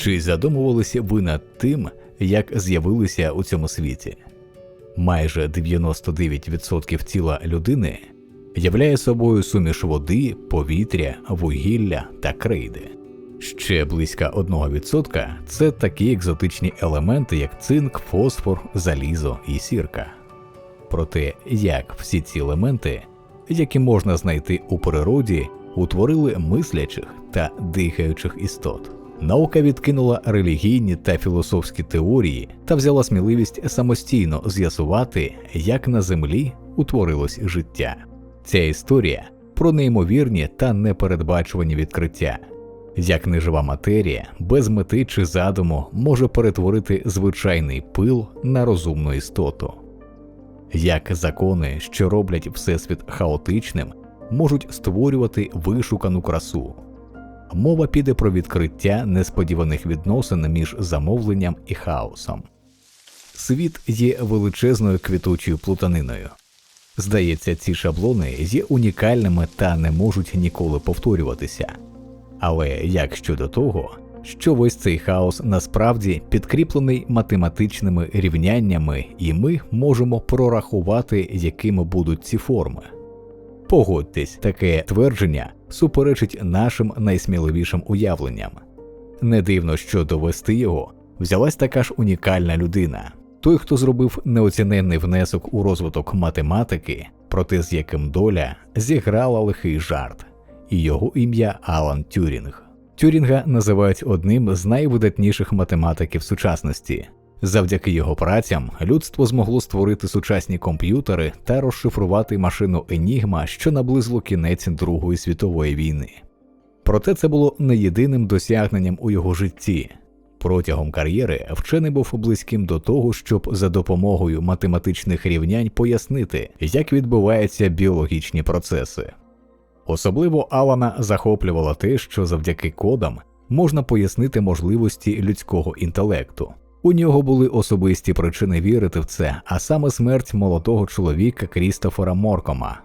Чи задумувалися ви над тим, як з'явилися у цьому світі? Майже 99% тіла людини являє собою суміш води, повітря, вугілля та крейди. Ще близько 1% – це такі екзотичні елементи, як цинк, фосфор, залізо і сірка. Проте, як всі ці елементи, які можна знайти у природі, утворили мислячих та дихаючих істот. Наука відкинула релігійні та філософські теорії та взяла сміливість самостійно з'ясувати, як на землі утворилось життя. Ця історія про неймовірні та непередбачувані відкриття, як нежива матерія без мети чи задуму може перетворити звичайний пил на розумну істоту, як закони, що роблять всесвіт хаотичним, можуть створювати вишукану красу. Мова піде про відкриття несподіваних відносин між замовленням і хаосом. Світ є величезною квітучою плутаниною. Здається, ці шаблони є унікальними та не можуть ніколи повторюватися. Але як щодо того, що весь цей хаос насправді підкріплений математичними рівняннями, і ми можемо прорахувати, якими будуть ці форми. Погодьтесь, таке твердження суперечить нашим найсміливішим уявленням. Не дивно, що довести його взялась така ж унікальна людина, той, хто зробив неоціненний внесок у розвиток математики, проте з яким доля зіграла лихий жарт, і його ім'я Алан Тюрінг. Тюрінга називають одним з найвидатніших математиків сучасності. Завдяки його працям людство змогло створити сучасні комп'ютери та розшифрувати машину Енігма, що наблизило кінець Другої світової війни. Проте це було не єдиним досягненням у його житті. Протягом кар'єри вчений був близьким до того, щоб за допомогою математичних рівнянь пояснити, як відбуваються біологічні процеси. Особливо Алана захоплювало те, що завдяки кодам можна пояснити можливості людського інтелекту. У нього були особисті причини вірити в це, а саме смерть молодого чоловіка Крістофера Моркома.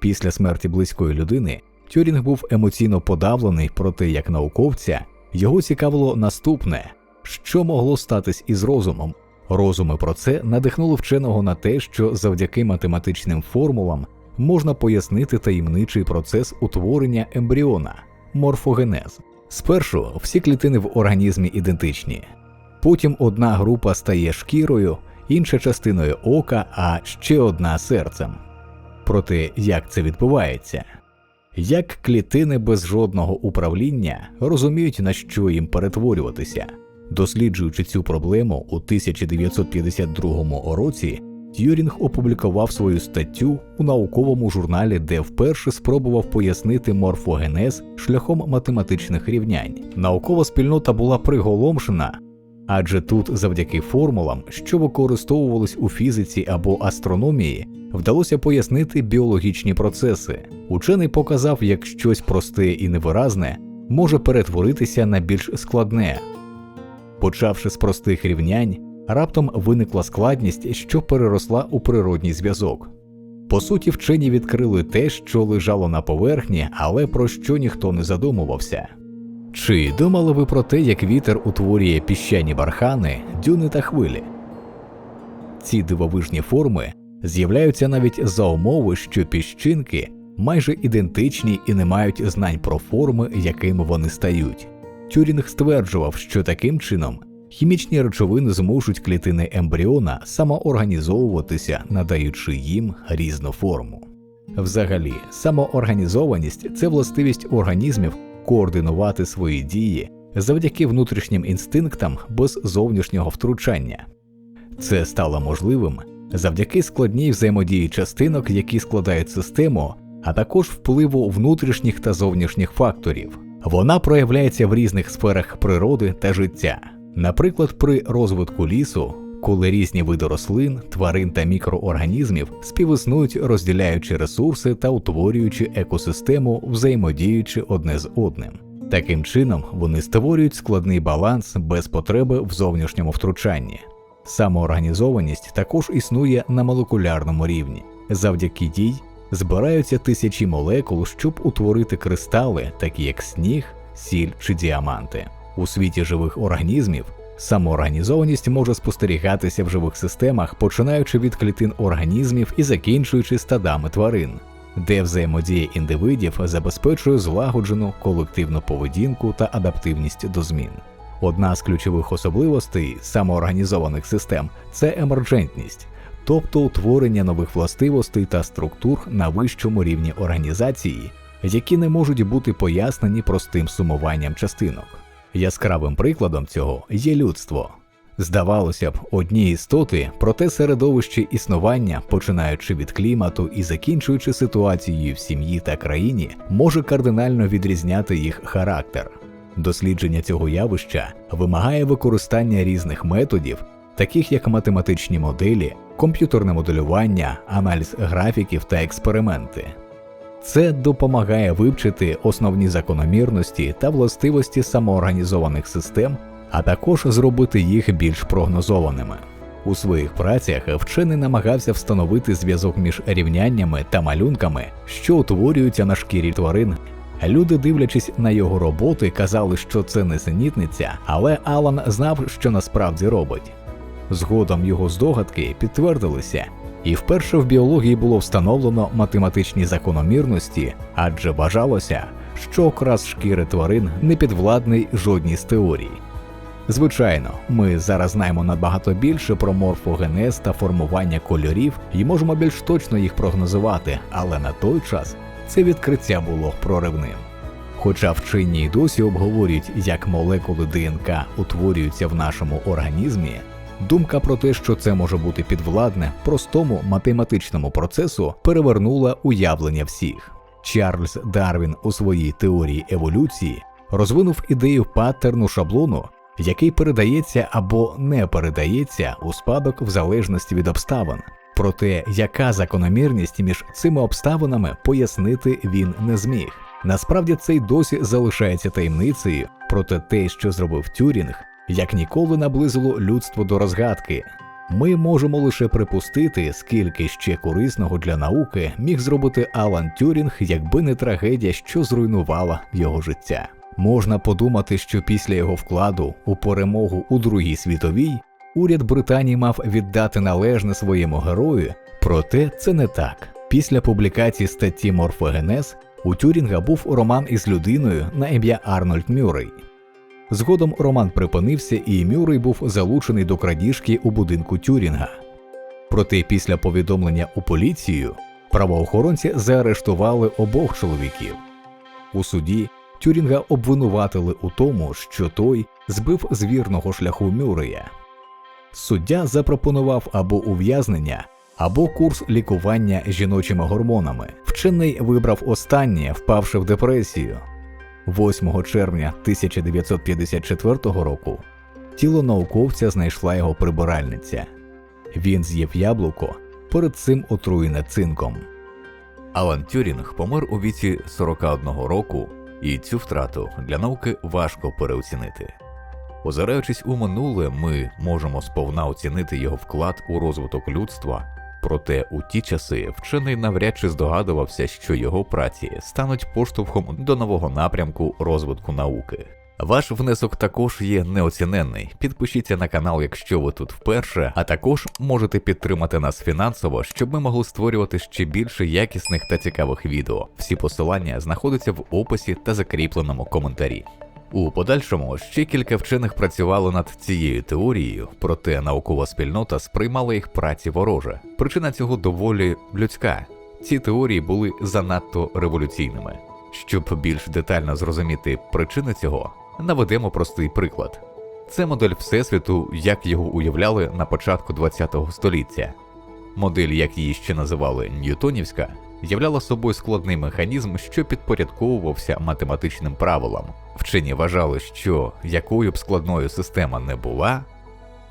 Після смерті близької людини Тюрінг був емоційно подавлений, проте як науковця його цікавило наступне, що могло статись із розумом. Розуми про це надихнуло вченого на те, що завдяки математичним формулам можна пояснити таємничий процес утворення ембріона морфогенез. Спершу всі клітини в організмі ідентичні, потім одна група стає шкірою, інша частиною ока, а ще одна серцем. Проте як це відбувається? Як клітини без жодного управління розуміють, на що їм перетворюватися? Досліджуючи цю проблему у 1952 році, Т'юрінг опублікував свою статтю у науковому журналі, де вперше спробував пояснити морфогенез шляхом математичних рівнянь. Наукова спільнота була приголомшена, адже тут, завдяки формулам, що використовувались у фізиці або астрономії, вдалося пояснити біологічні процеси. Учений показав, як щось просте і невиразне може перетворитися на більш складне. Почавши з простих рівнянь, раптом виникла складність, що переросла у природній зв'язок. По суті, вчені відкрили те, що лежало на поверхні, але про що ніхто не задумувався. Чи думали ви про те, як вітер утворює піщані бархани, дюни та хвилі? Ці дивовижні форми з'являються навіть за умови, що піщинки майже ідентичні і не мають знань про форми, якими вони стають. Тюрінг стверджував, що таким чином хімічні речовини зможуть клітини ембріона самоорганізовуватися, надаючи їм різну форму. Взагалі, самоорганізованість це властивість організмів координувати свої дії завдяки внутрішнім інстинктам без зовнішнього втручання. Це стало можливим завдяки складній взаємодії частинок, які складають систему, а також впливу внутрішніх та зовнішніх факторів. Вона проявляється в різних сферах природи та життя, наприклад, при розвитку лісу, коли різні види рослин, тварин та мікроорганізмів співіснують, розділяючи ресурси та утворюючи екосистему, взаємодіючи одне з одним. Таким чином вони створюють складний баланс без потреби в зовнішньому втручанні. Самоорганізованість також існує на молекулярному рівні. Завдяки їй збираються тисячі молекул, щоб утворити кристали, такі як сніг, сіль чи діаманти. У світі живих організмів самоорганізованість може спостерігатися в живих системах, починаючи від клітин організмів і закінчуючи стадами тварин, де взаємодія індивидів забезпечує злагоджену колективну поведінку та адаптивність до змін. Одна з ключових особливостей самоорганізованих систем це емерджентність, тобто утворення нових властивостей та структур на вищому рівні організації, які не можуть бути пояснені простим сумуванням частинок. Яскравим прикладом цього є людство. Здавалося б, одні істоти, проте середовище існування, починаючи від клімату і закінчуючи ситуацією в сім'ї та країні, може кардинально відрізняти їх характер. Дослідження цього явища вимагає використання різних методів, таких як математичні моделі, комп'ютерне моделювання, аналіз графіків та експерименти. Це допомагає вивчити основні закономірності та властивості самоорганізованих систем, а також зробити їх більш прогнозованими. У своїх працях вчений намагався встановити зв'язок між рівняннями та малюнками, що утворюються на шкірі тварин. Люди, дивлячись на його роботи, казали, що це не синітниця, але Алан знав, що насправді робить. Згодом його здогадки підтвердилися, і вперше в біології було встановлено математичні закономірності, адже вважалося, що окрас шкіри тварин не підвладний жодній з теорій. Звичайно, ми зараз знаємо набагато більше про морфогенез та формування кольорів і можемо більш точно їх прогнозувати, але на той час це відкриття було проривним. Хоча вчені й досі обговорюють, як молекули ДНК утворюються в нашому організмі, думка про те, що це може бути підвладне простому математичному процесу, перевернула уявлення всіх. Чарльз Дарвін у своїй теорії еволюції розвинув ідею паттерну шаблону, який передається або не передається у спадок в залежності від обставин. Проте, яка закономірність між цими обставинами пояснити він не зміг. Насправді це й досі залишається таємницею, проте те, що зробив Тюрінг, як ніколи наблизило людство до розгадки. Ми можемо лише припустити, скільки ще корисного для науки міг зробити Алан Тюрінг, якби не трагедія, що зруйнувала його життя. Можна подумати, що після його вкладу у перемогу у Другій світовій уряд Британії мав віддати належне своєму герою, проте це не так. Після публікації статті Морфогенез у Тюрінга був роман із людиною на ім'я Арнольд Мюррей. Згодом роман припинився, і Мюррей був залучений до крадіжки у будинку Тюрінга. Проте після повідомлення у поліцію правоохоронці заарештували обох чоловіків. У суді Тюрінга обвинуватили у тому, що той збив з вірного шляху Мюррея. Суддя запропонував або ув'язнення, або курс лікування жіночими гормонами. Вчений вибрав останнє, впавши в депресію. 8 червня 1954 року тіло науковця знайшла його прибиральниця. Він з'їв яблуко, перед цим отруєне цинком. Алан Тюрінг помер у віці 41 року, і цю втрату для науки важко переоцінити. Озираючись у минуле, ми можемо сповна оцінити його вклад у розвиток людства. Проте у ті часи вчений навряд чи здогадувався, що його праці стануть поштовхом до нового напрямку розвитку науки. Ваш внесок також є неоціненний. Підпишіться на канал, якщо ви тут вперше, а також можете підтримати нас фінансово, щоб ми могли створювати ще більше якісних та цікавих відео. Всі посилання знаходяться в описі та закріпленому коментарі. У подальшому ще кілька вчених працювали над цією теорією, проте наукова спільнота сприймала їх праці вороже. Причина цього доволі людська. Ці теорії були занадто революційними. Щоб більш детально зрозуміти причини цього, наведемо простий приклад. Це модель Всесвіту, як його уявляли на початку ХХ століття. Модель, як її ще називали Ньютонівська, являла собою складний механізм, що підпорядковувався математичним правилам. Вчені вважали, що якою б складною система не була,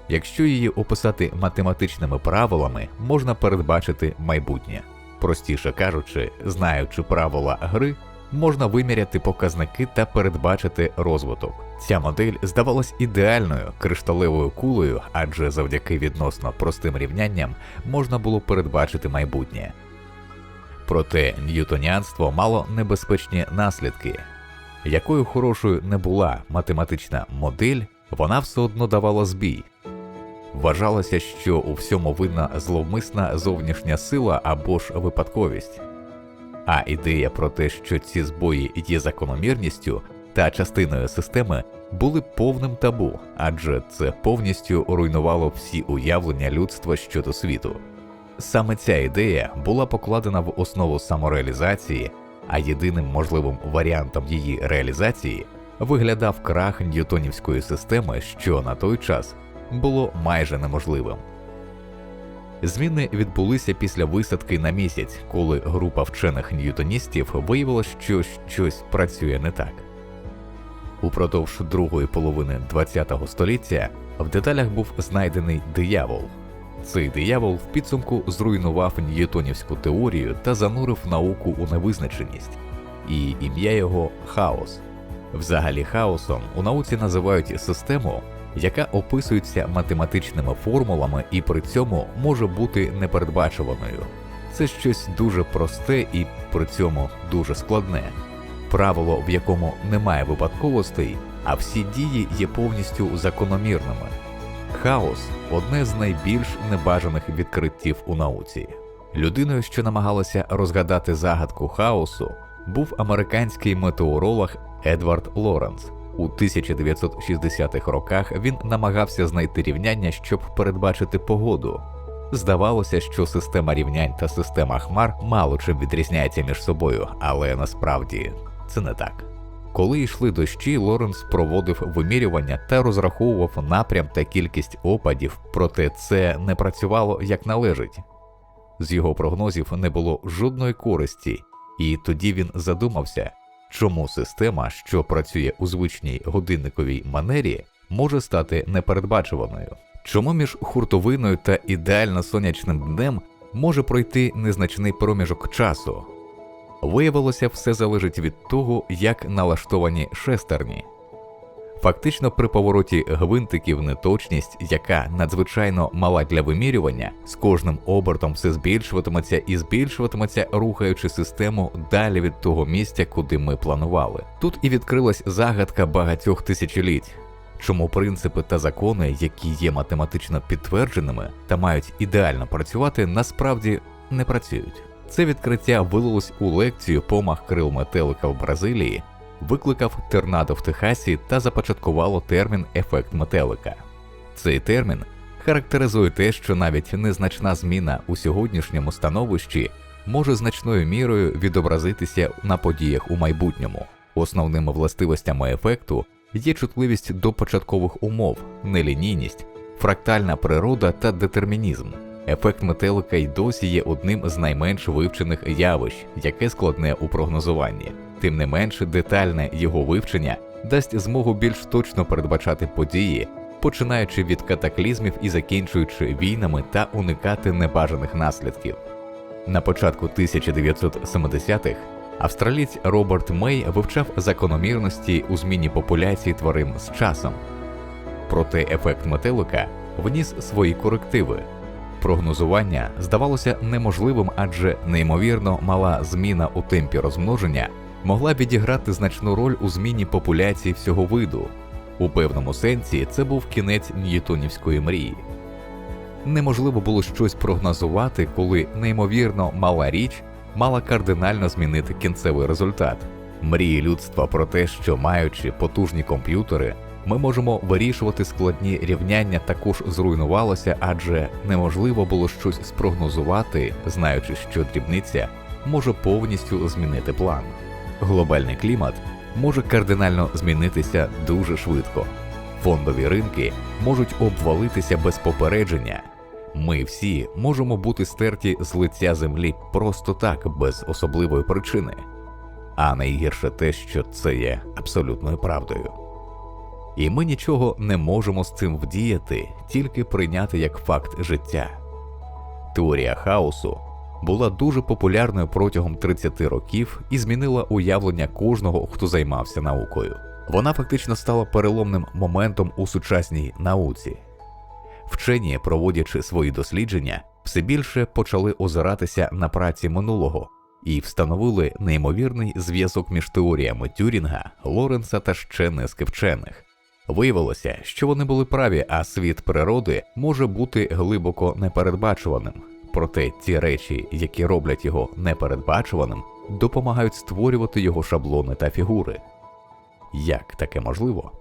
якщо її описати математичними правилами, можна передбачити майбутнє. Простіше кажучи, знаючи правила гри, можна виміряти показники та передбачити розвиток. Ця модель здавалась ідеальною кришталевою кулею, адже завдяки відносно простим рівнянням можна було передбачити майбутнє. Проте ньютоніанство мало небезпечні наслідки. якою хорошою не була математична модель, вона все одно давала збій. Вважалося, що у всьому винна зловмисна зовнішня сила або ж випадковість. А ідея про те, що ці збої є закономірністю та частиною системи, були повним табу, адже це повністю руйнувало всі уявлення людства щодо світу. Саме ця ідея була покладена в основу самореалізації, а єдиним можливим варіантом її реалізації виглядав крах ньютонівської системи, що на той час було майже неможливим. Зміни відбулися після висадки на місяць, коли група вчених ньютоністів виявила, що щось працює не так. Упродовж другої половини ХХ століття в деталях був знайдений диявол. Цей диявол в підсумку зруйнував ньютонівську теорію та занурив науку у невизначеність, і ім'я його хаос. Взагалі, хаосом у науці називають систему, яка описується математичними формулами і при цьому може бути непередбачуваною. Це щось дуже просте і при цьому дуже складне. Правило, в якому немає випадковостей, а всі дії є повністю закономірними. Хаос одне з найбільш небажаних відкриттів у науці. Людиною, що намагалася розгадати загадку хаосу, був американський метеоролог Едвард Лоренс. У 1960-х роках він намагався знайти рівняння, щоб передбачити погоду. Здавалося, що система рівнянь та система хмар мало чим відрізняються між собою, але насправді це не так. Коли йшли дощі, Лоренс проводив вимірювання та розраховував напрям та кількість опадів, проте це не працювало як належить. З його прогнозів не було жодної користі, і тоді він задумався, чому система, що працює у звичній годинниковій манері, може стати непередбачуваною. Чому між хуртовиною та ідеально сонячним днем може пройти незначний проміжок часу? Виявилося, все залежить від того, як налаштовані шестерні. Фактично, при повороті гвинтиків неточність, яка надзвичайно мала для вимірювання, з кожним обертом все збільшуватиметься і збільшуватиметься, рухаючи систему далі від того місця, куди ми планували. Тут і відкрилась загадка багатьох тисячоліть. Чому принципи та закони, які є математично підтвердженими та мають ідеально працювати, насправді не працюють. Це відкриття вилилось у лекцію помах крил метелика в Бразилії, викликав торнадо в Техасі та започаткувало термін ефект метелика. Цей термін характеризує те, що навіть незначна зміна у сьогоднішньому становищі може значною мірою відобразитися на подіях у майбутньому. Основними властивостями ефекту є чутливість до початкових умов, нелінійність, фрактальна природа та детермінізм. Ефект метелика й досі є одним з найменш вивчених явищ, яке складне у прогнозуванні. Тим не менш, детальне його вивчення дасть змогу більш точно передбачати події, починаючи від катаклізмів і закінчуючи війнами та уникати небажаних наслідків. На початку 1970-х австралієць Роберт Мей вивчав закономірності у зміні популяції тварин з часом. Проте ефект метелика вніс свої корективи. Прогнозування здавалося неможливим, адже неймовірно мала зміна у темпі розмноження могла відіграти значну роль у зміні популяції всього виду. У певному сенсі це був кінець ньютонівської мрії. Неможливо було щось прогнозувати, коли неймовірно мала річ мала кардинально змінити кінцевий результат. Мрії людства про те, що маючи потужні комп'ютери, ми можемо вирішувати складні рівняння, також зруйнувалося, адже неможливо було щось спрогнозувати, знаючи, що дрібниця може повністю змінити план. Глобальний клімат може кардинально змінитися дуже швидко. Фондові ринки можуть обвалитися без попередження. Ми всі можемо бути стерті з лиця землі просто так, без особливої причини. А найгірше те, що це є абсолютною правдою. І ми нічого не можемо з цим вдіяти, тільки прийняти як факт життя. Теорія хаосу була дуже популярною протягом 30 років і змінила уявлення кожного, хто займався наукою. Вона фактично стала переломним моментом у сучасній науці. Вчені, проводячи свої дослідження, все більше почали озиратися на праці минулого і встановили неймовірний зв'язок між теоріями Тюрінга, Лоренса та ще низки вчених. Виявилося, що вони були праві, а світ природи може бути глибоко непередбачуваним. Проте ті речі, які роблять його непередбачуваним, допомагають створювати його шаблони та фігури. Як таке можливо?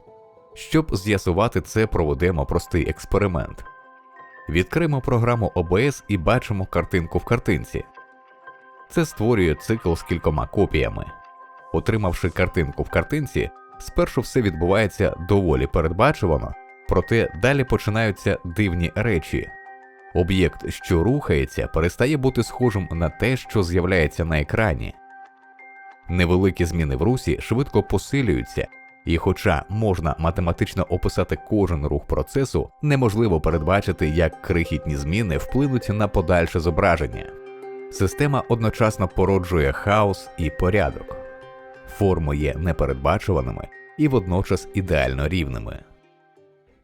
Щоб з'ясувати це, проведемо простий експеримент. Відкриємо програму OBS і бачимо картинку в картинці. Це створює цикл з кількома копіями. Отримавши картинку в картинці, спершу все відбувається доволі передбачувано, проте далі починаються дивні речі. Об'єкт, що рухається, перестає бути схожим на те, що з'являється на екрані. Невеликі зміни в русі швидко посилюються, і хоча можна математично описати кожен рух процесу, неможливо передбачити, як крихітні зміни вплинуть на подальше зображення. Система одночасно породжує хаос і порядок. Форми є непередбачуваними і водночас ідеально рівними.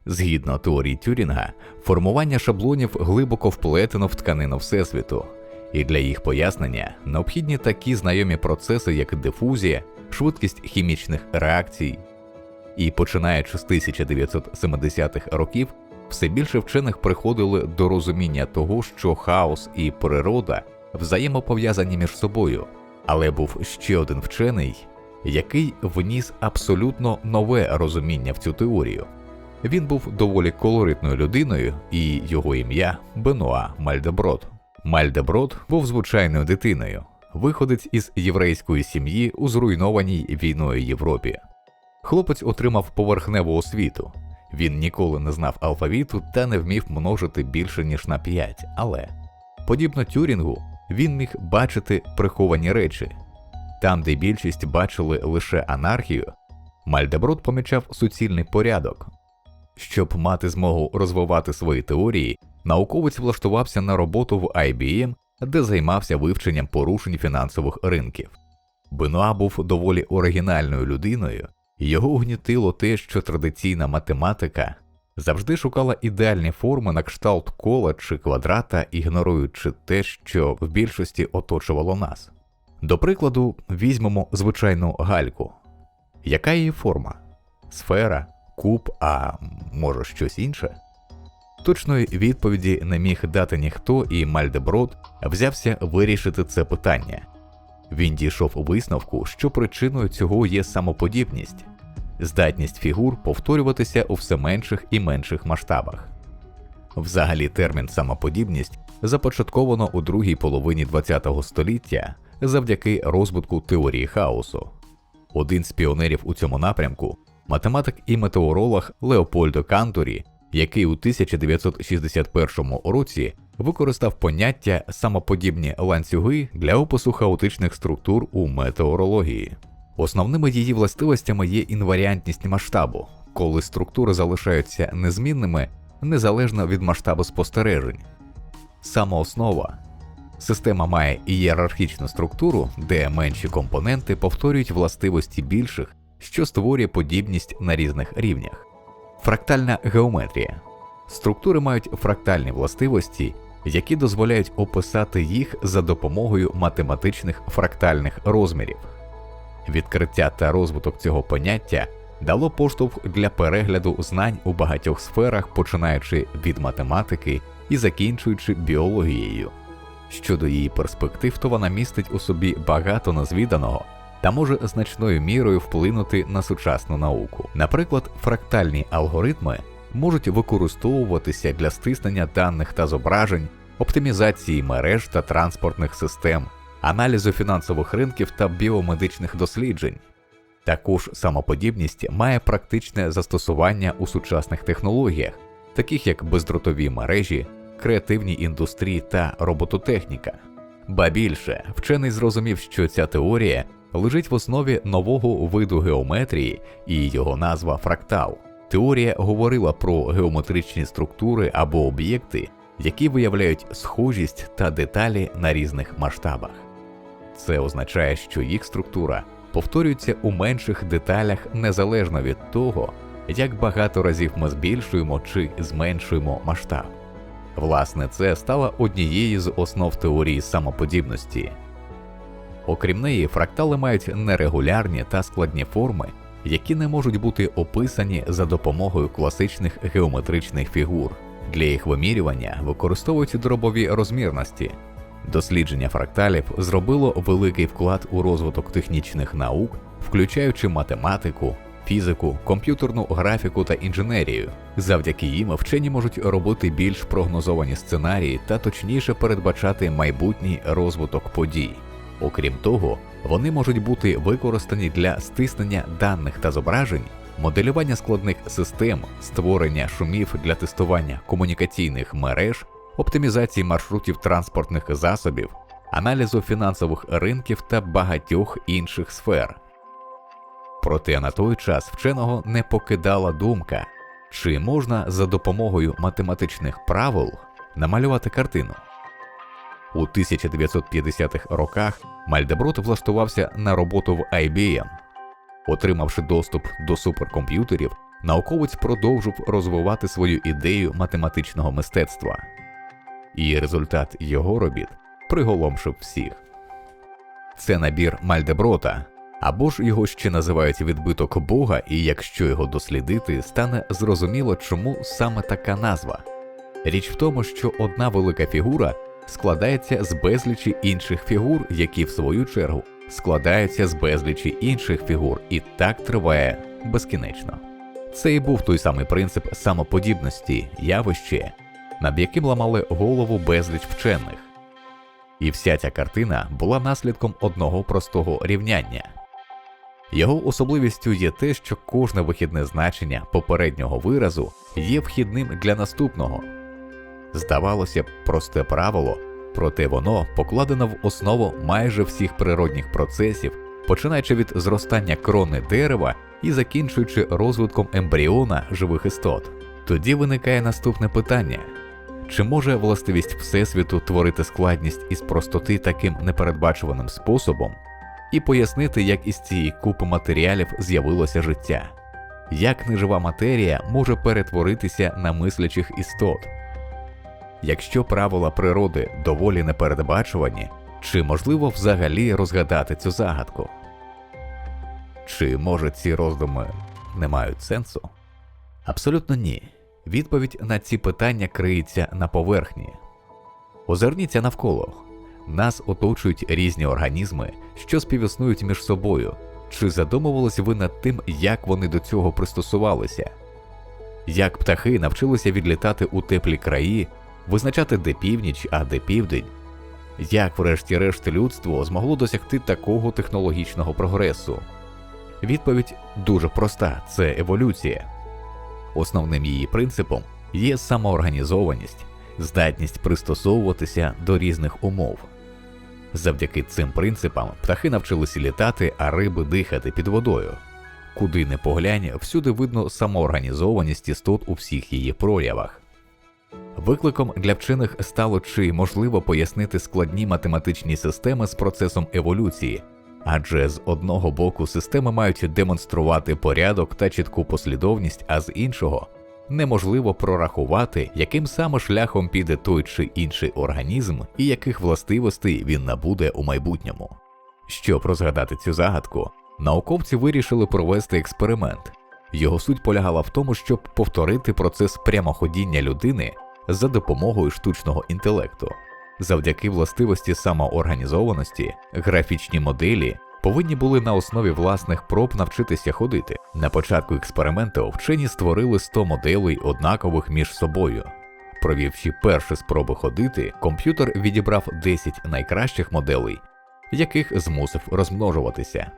Згідно теорії Тюрінга, формування шаблонів глибоко вплетено в тканину Всесвіту, і для їх пояснення необхідні такі знайомі процеси, як дифузія, швидкість хімічних реакцій. І починаючи з 1970-х років, все більше вчених приходили до розуміння того, що хаос і природа взаємопов'язані між собою, але був ще один вчений, який вніс абсолютно нове розуміння в цю теорію. Він був доволі колоритною людиною, і його ім'я Бенуа Мальдеброд. Мальдеброд був звичайною дитиною, виходить із єврейської сім'ї у зруйнованій війною Європі. Хлопець отримав поверхневу освіту. Він ніколи не знав алфавіту та не вмів множити більше ніж на 5, але, подібно Тюрінгу, він міг бачити приховані речі. Там, де більшість бачили лише анархію, Мальдеброд помічав суцільний порядок. Щоб мати змогу розвивати свої теорії, науковець влаштувався на роботу в IBM, де займався вивченням порушень фінансових ринків. Бенуа був доволі оригінальною людиною, його гнітило те, що традиційна математика завжди шукала ідеальні форми на кшталт кола чи квадрата, ігноруючи те, що в більшості оточувало нас. До прикладу, візьмемо звичайну гальку. Яка її форма? Сфера, куб, а може щось інше? Точної відповіді не міг дати ніхто, і Мальдеброд взявся вирішити це питання. Він дійшов у висновку, що причиною цього є самоподібність, здатність фігур повторюватися у все менших і менших масштабах. Взагалі, термін самоподібність започатковано у другій половині ХХ століття завдяки розвитку теорії хаосу. Один з піонерів у цьому напрямку математик і метеоролог Леопольдо Канторі, який у 1961 році використав поняття самоподібні ланцюги для опису хаотичних структур у метеорології. Основними її властивостями є інваріантність масштабу, коли структури залишаються незмінними незалежно від масштабу спостережень. Самооснова Система має ієрархічну структуру, де менші компоненти повторюють властивості більших, що створює подібність на різних рівнях. Фрактальна геометрія. Структури мають фрактальні властивості, які дозволяють описати їх за допомогою математичних фрактальних розмірів. Відкриття та розвиток цього поняття дало поштовх для перегляду знань у багатьох сферах, починаючи від математики і закінчуючи біологією. Щодо її перспектив, то вона містить у собі багато незвіданого та може значною мірою вплинути на сучасну науку. Наприклад, фрактальні алгоритми можуть використовуватися для стиснення даних та зображень, оптимізації мереж та транспортних систем, аналізу фінансових ринків та біомедичних досліджень. Також самоподібність має практичне застосування у сучасних технологіях, таких як бездротові мережі, креативній індустрії та робототехніка. Ба більше, вчений зрозумів, що ця теорія лежить в основі нового виду геометрії і його назва фрактал. Теорія говорила про геометричні структури або об'єкти, які виявляють схожість та деталі на різних масштабах. Це означає, що їх структура повторюється у менших деталях незалежно від того, як багато разів ми збільшуємо чи зменшуємо масштаб. Власне, це стало однією з основ теорії самоподібності. Окрім неї, фрактали мають нерегулярні та складні форми, які не можуть бути описані за допомогою класичних геометричних фігур. Для їх вимірювання використовують дробові розмірності. Дослідження фракталів зробило великий вклад у розвиток технічних наук, включаючи математику, фізику, комп'ютерну графіку та інженерію. Завдяки їм вчені можуть робити більш прогнозовані сценарії та точніше передбачати майбутній розвиток подій. Окрім того, вони можуть бути використані для стиснення даних та зображень, моделювання складних систем, створення шумів для тестування комунікаційних мереж, оптимізації маршрутів транспортних засобів, аналізу фінансових ринків та багатьох інших сфер. Проте на той час вченого не покидала думка, чи можна за допомогою математичних правил намалювати картину. У 1950-х роках Мальдеброд влаштувався на роботу в IBM. Отримавши доступ до суперкомп'ютерів, науковець продовжив розвивати свою ідею математичного мистецтва. І результат його робіт приголомшив всіх. Це набір Мальдеброта, або ж його ще називають відбиток Бога, і якщо його дослідити, стане зрозуміло, чому саме така назва. Річ в тому, що одна велика фігура складається з безлічі інших фігур, які в свою чергу складаються з безлічі інших фігур, і так триває безкінечно. Це і був той самий принцип самоподібності, явище, над яким ламали голову безліч вчених. І вся ця картина була наслідком одного простого рівняння. Його особливістю є те, що кожне вихідне значення попереднього виразу є вхідним для наступного. Здавалося б, просте правило, проте воно покладено в основу майже всіх природних процесів, починаючи від зростання крони дерева і закінчуючи розвитком ембріона живих істот. Тоді виникає наступне питання: чи може властивість Всесвіту творити складність із простоти таким непередбачуваним способом, і пояснити, як із цієї купи матеріалів з'явилося життя? Як нежива матерія може перетворитися на мислячих істот? Якщо правила природи доволі непередбачувані, чи можливо взагалі розгадати цю загадку? Чи може ці роздуми не мають сенсу? Абсолютно ні. Відповідь на ці питання криється на поверхні. Озирніться навколо. Нас оточують різні організми, що співіснують між собою. Чи задумувались ви над тим, як вони до цього пристосувалися? Як птахи навчилися відлітати у теплі краї, визначати де північ, а де південь? Як, врешті-решт, людство змогло досягти такого технологічного прогресу? Відповідь дуже проста: це еволюція. Основним її принципом є самоорганізованість, здатність пристосовуватися до різних умов. Завдяки цим принципам птахи навчилися літати, а риби дихати під водою. Куди не поглянь, всюди видно самоорганізованість істот у всіх її проявах. Викликом для вчених стало чи можливо пояснити складні математичні системи з процесом еволюції, адже з одного боку системи мають демонструвати порядок та чітку послідовність, а з іншого неможливо прорахувати, яким саме шляхом піде той чи інший організм і яких властивостей він набуде у майбутньому. Щоб розгадати цю загадку, науковці вирішили провести експеримент. Його суть полягала в тому, щоб повторити процес прямоходіння людини за допомогою штучного інтелекту. Завдяки властивості самоорганізованості, графічні моделі повинні були на основі власних проб навчитися ходити. На початку експерименту вчені створили 100 моделей однакових між собою. Провівши перші спроби ходити, комп'ютер відібрав 10 найкращих моделей, яких змусив розмножуватися.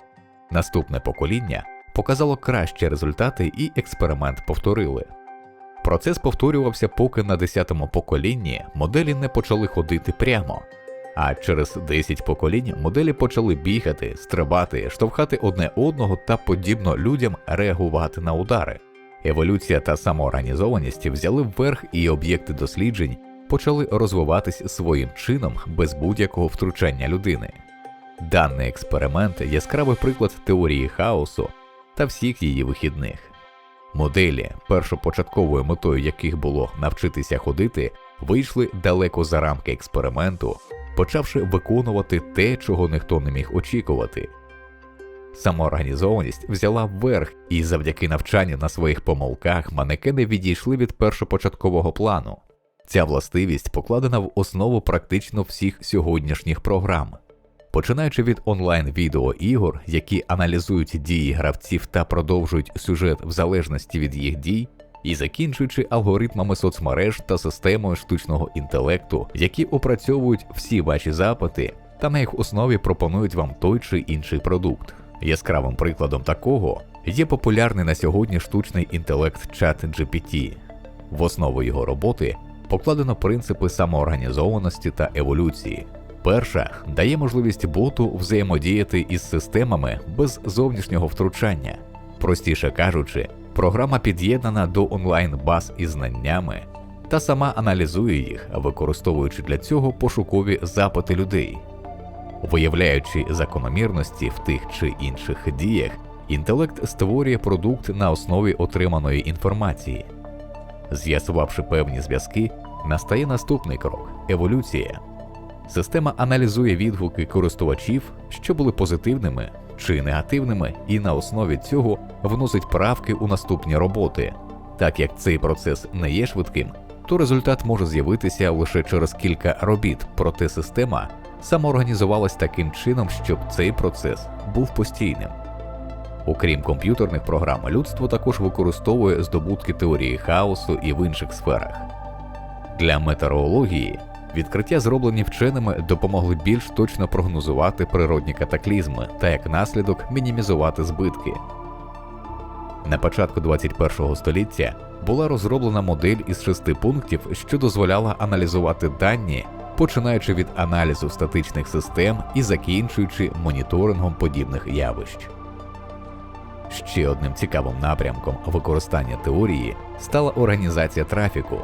Наступне покоління показало кращі результати, і експеримент повторили. Процес повторювався, поки на 10-му поколінні моделі не почали ходити прямо. А через 10 поколінь моделі почали бігати, стрибати, штовхати одне одного та подібно людям реагувати на удари. Еволюція та самоорганізованість взяли вверх, і об'єкти досліджень почали розвиватись своїм чином без будь-якого втручання людини. Даний експеримент яскравий приклад теорії хаосу та всіх її вихідних. Моделі, першопочатковою метою яких було навчитися ходити, вийшли далеко за рамки експерименту почавши виконувати те, чого ніхто не міг очікувати. Самоорганізованість взяла вверх, і завдяки навчанню на своїх помилках манекени відійшли від першопочаткового плану. Ця властивість покладена в основу практично всіх сьогоднішніх програм. Починаючи від онлайн-відеоігор, які аналізують дії гравців та продовжують сюжет в залежності від їх дій, і закінчуючи алгоритмами соцмереж та системою штучного інтелекту, які опрацьовують всі ваші запити та на їх основі пропонують вам той чи інший продукт. Яскравим прикладом такого є популярний на сьогодні штучний інтелект чат GPT. В основу його роботи покладено принципи самоорганізованості та еволюції. Перша дає можливість боту взаємодіяти із системами без зовнішнього втручання. Простіше кажучи, програма під'єднана до онлайн-баз із знаннями та сама аналізує їх, використовуючи для цього пошукові запити людей. Виявляючи закономірності в тих чи інших діях, інтелект створює продукт на основі отриманої інформації. З'ясувавши певні зв'язки, настає наступний крок еволюція. Система аналізує відгуки користувачів, що були позитивними чи негативними, і на основі цього вносить правки у наступні роботи. Так як цей процес не є швидким, то результат може з'явитися лише через кілька робіт, проте система самоорганізувалась таким чином, щоб цей процес був постійним. Окрім комп'ютерних програм, людство також використовує здобутки теорії хаосу і в інших сферах. Для метеорології відкриття, зроблені вченими, допомогли більш точно прогнозувати природні катаклізми та як наслідок мінімізувати збитки. На початку 21 століття була розроблена модель із шести пунктів, що дозволяла аналізувати дані, починаючи від аналізу статичних систем і закінчуючи моніторингом подібних явищ. Ще одним цікавим напрямком використання теорії стала організація трафіку.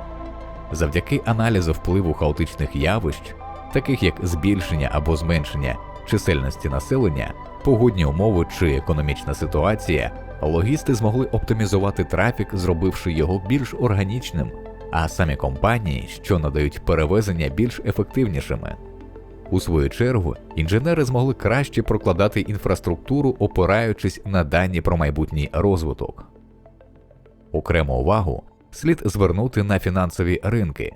Завдяки аналізу впливу хаотичних явищ, таких як збільшення або зменшення чисельності населення, погодні умови чи економічна ситуація, логісти змогли оптимізувати трафік, зробивши його більш органічним, а самі компанії, що надають перевезення більш ефективнішими. У свою чергу, інженери змогли краще прокладати інфраструктуру, опираючись на дані про майбутній розвиток. Окрему увагу слід звернути на фінансові ринки.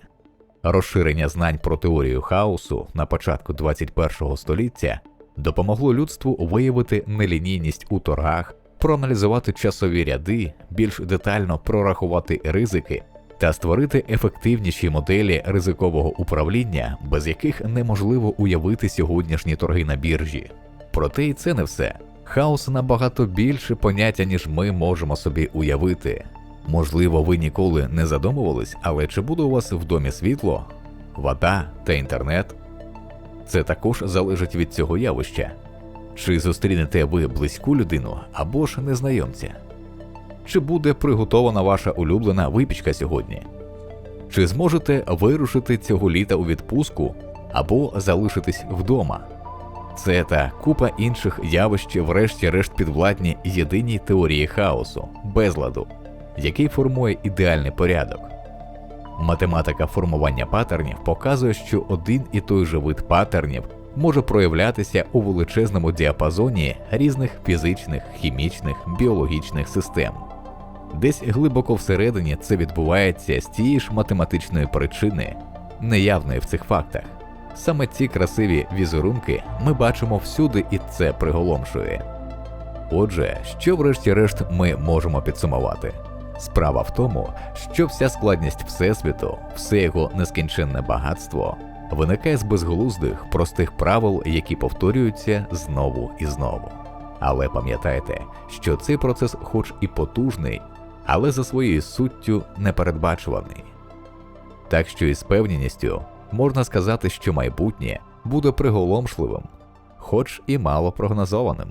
Розширення знань про теорію хаосу на початку 21 століття допомогло людству виявити нелінійність у торгах, проаналізувати часові ряди, більш детально прорахувати ризики та створити ефективніші моделі ризикового управління, без яких неможливо уявити сьогоднішні торги на біржі. Проте і це не все. Хаос набагато більше поняття, ніж ми можемо собі уявити. Можливо, ви ніколи не задумувались, але чи буде у вас в домі світло, вода та інтернет? Це також залежить від цього явища. Чи зустрінете ви близьку людину або ж незнайомця? Чи буде приготована ваша улюблена випічка сьогодні? Чи зможете вирушити цього літа у відпустку або залишитись вдома? Це та купа інших явищ, врешті-решт підвладні єдиній теорії хаосу, безладу, який формує ідеальний порядок. Математика формування паттернів показує, що один і той же вид паттернів може проявлятися у величезному діапазоні різних фізичних, хімічних, біологічних систем. Десь глибоко всередині це відбувається з тієї ж математичної причини, неявної в цих фактах. Саме ці красиві візерунки ми бачимо всюди, і це приголомшує. Отже, що врешті-решт ми можемо підсумувати? Справа в тому, що вся складність Всесвіту, все його нескінченне багатство виникає з безглуздих, простих правил, які повторюються знову і знову. Але пам'ятайте, що цей процес, хоч і потужний, але за своєю суттю непередбачуваний. Так що із певністю можна сказати, що майбутнє буде приголомшливим, хоч і мало прогнозованим.